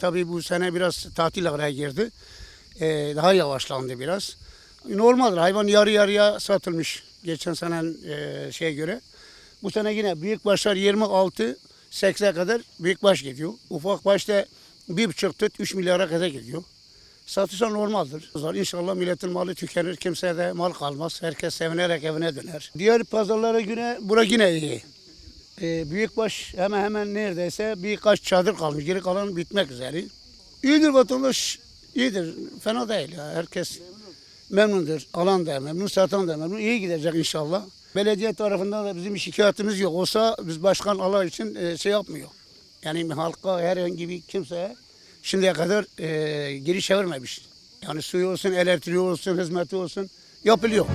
Tabii bu sene biraz tatil araya girdi. Ee, daha yavaşlandı biraz. Normaldir hayvan yarı yarıya satılmış geçen sene e, şeye göre. Bu sene yine büyük başlar 26 80'e kadar büyük baş gidiyor. Ufak baş da bir buçuk tut 3 milyara kadar gidiyor. Satışlar normaldir. İnşallah milletin malı tükenir. Kimseye de mal kalmaz. Herkes sevinerek evine döner. Diğer pazarlara göre bura yine iyi. Ee, büyükbaş hemen hemen neredeyse birkaç çadır kalmış. Geri kalan bitmek üzere. İyidir vatandaş. iyidir. Fena değil ya. Herkes memnundur. Alan da memnun, satan da memnun. İyi gidecek inşallah. Belediye tarafından da bizim şikayetimiz yok. Olsa biz başkan Allah için e, şey yapmıyor. Yani halka herhangi bir kimseye şimdiye kadar e, geri çevirmemiş. Yani suyu olsun, elektriği olsun, hizmeti olsun yapılıyor.